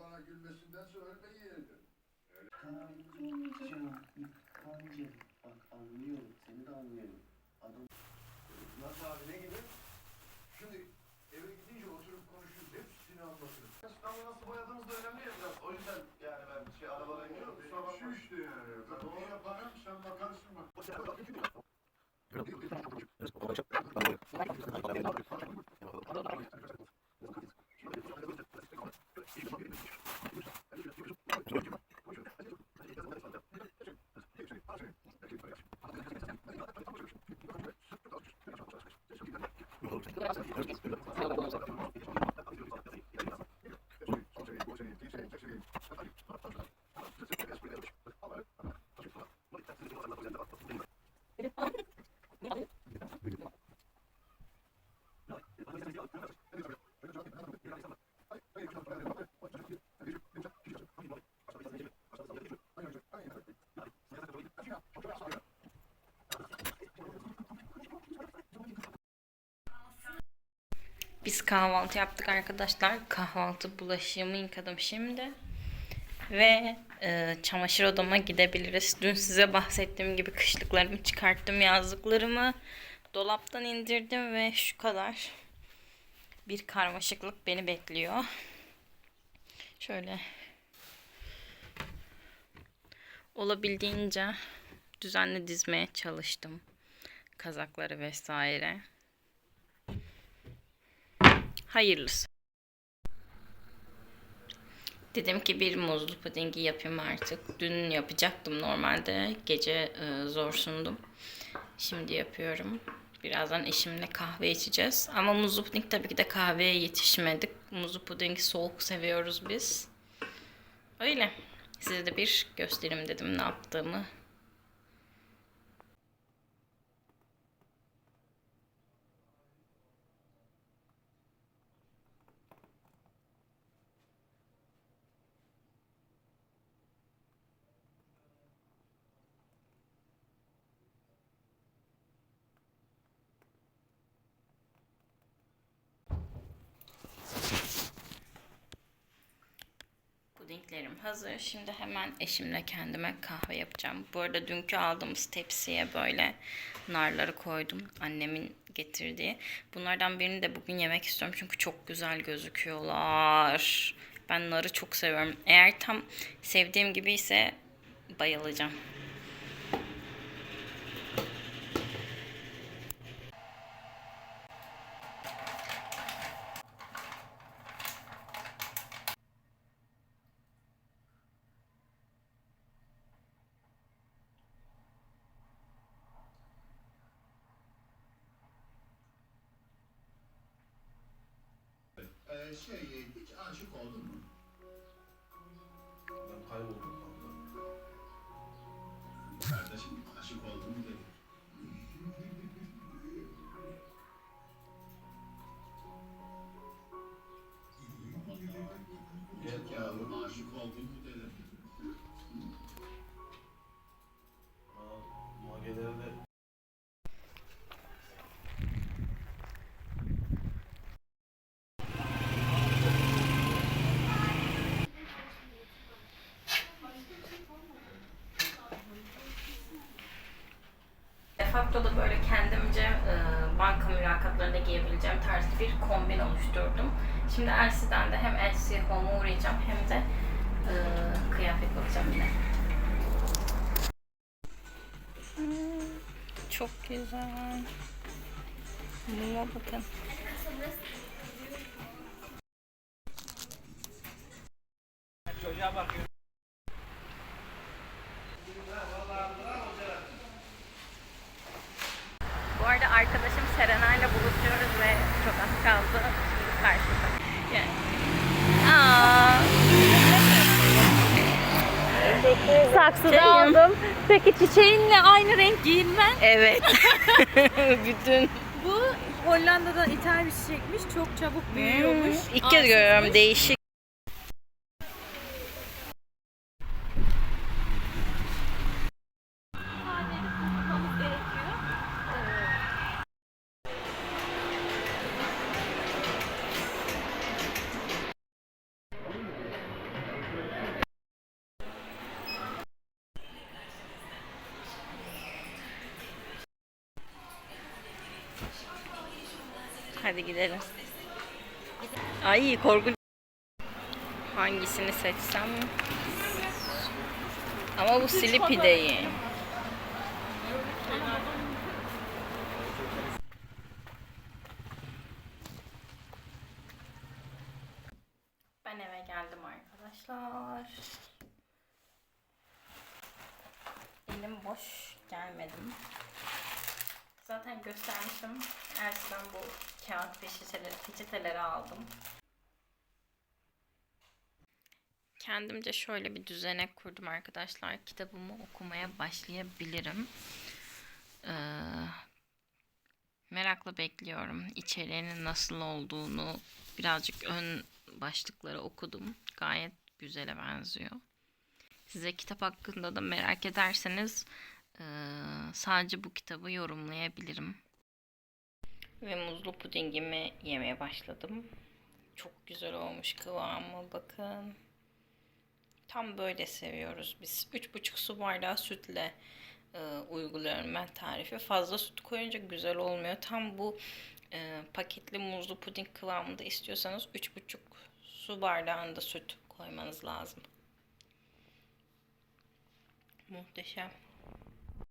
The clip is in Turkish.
bana gülmesindense ölmeyi yeğledim. Kancım, kancım. Bak anlıyorum, seni de anlıyorum. Adam... Nasıl abi ne gibi? Şimdi eve gidince oturup konuşuruz. Hepsini anlatırım. Ama nasıl boyadığımız da önemli ya biraz. O yüzden yani ben şey aralara giriyorum. Kusura bakma. Şu işte yani. Ben doğru yaparım sen bakarsın bak. 그렇게 생각하고 있습니다. Biz kahvaltı yaptık arkadaşlar. Kahvaltı bulaşığımı yıkadım şimdi. Ve e, çamaşır odama gidebiliriz. Dün size bahsettiğim gibi kışlıklarımı çıkarttım, yazlıklarımı dolaptan indirdim ve şu kadar bir karmaşıklık beni bekliyor. Şöyle olabildiğince düzenli dizmeye çalıştım. Kazakları vesaire. Hayırlısı. Dedim ki bir muzlu pudingi yapayım artık. Dün yapacaktım normalde. Gece e, zor sundum. Şimdi yapıyorum. Birazdan eşimle kahve içeceğiz. Ama muzlu puding tabii ki de kahveye yetişmedik. Muzlu pudingi soğuk seviyoruz biz. Öyle. Size de bir göstereyim dedim ne yaptığımı. Pudinglerim hazır. Şimdi hemen eşimle kendime kahve yapacağım. Bu arada dünkü aldığımız tepsiye böyle narları koydum. Annemin getirdiği. Bunlardan birini de bugün yemek istiyorum. Çünkü çok güzel gözüküyorlar. Ben narı çok seviyorum. Eğer tam sevdiğim gibi ise bayılacağım. Ee, şey hiç aşık oldun mu? Ben kayboldum kanka. Kardeşim aşık oldun mu dedi. Defakto da böyle kendimce e, banka mülakatlarında giyebileceğim tarzda bir kombin oluşturdum. Şimdi Elsie'den de hem Elsie Home'a uğrayacağım hem de e, kıyafet bakacağım yine. Hmm, çok güzel. Muma bakın. Bu arada arkadaşım Serenay'la buluşuyoruz ve çok az kaldı. Şimdi karşıda. Yani. Saksıda aldım. Peki çiçeğinle aynı renk giyinmen? Evet. Bütün Bu Hollanda'dan ithal bir çiçekmiş. Çok çabuk büyüyormuş. Hmm, İlk kez görüyorum değişik. Hadi gidelim. Ay korkunç. Hangisini seçsem? Ama bu Sleepy değil. Ben eve geldim arkadaşlar. Elim boş gelmedim. Zaten göstermiştim. Ersin'den bu kağıt peçeteleri, peçeteleri aldım. Kendimce şöyle bir düzenek kurdum arkadaşlar. Kitabımı okumaya başlayabilirim. Ee, merakla bekliyorum. İçeriğinin nasıl olduğunu birazcık ön başlıkları okudum. Gayet güzele benziyor. Size kitap hakkında da merak ederseniz eee, sadece bu kitabı yorumlayabilirim. Ve muzlu pudingimi yemeye başladım. Çok güzel olmuş kıvamı bakın. Tam böyle seviyoruz biz. 3,5 su bardağı sütle e, uyguluyorum ben tarifi. Fazla süt koyunca güzel olmuyor. Tam bu e, paketli muzlu puding kıvamında istiyorsanız 3,5 su bardağında süt koymanız lazım. Muhteşem.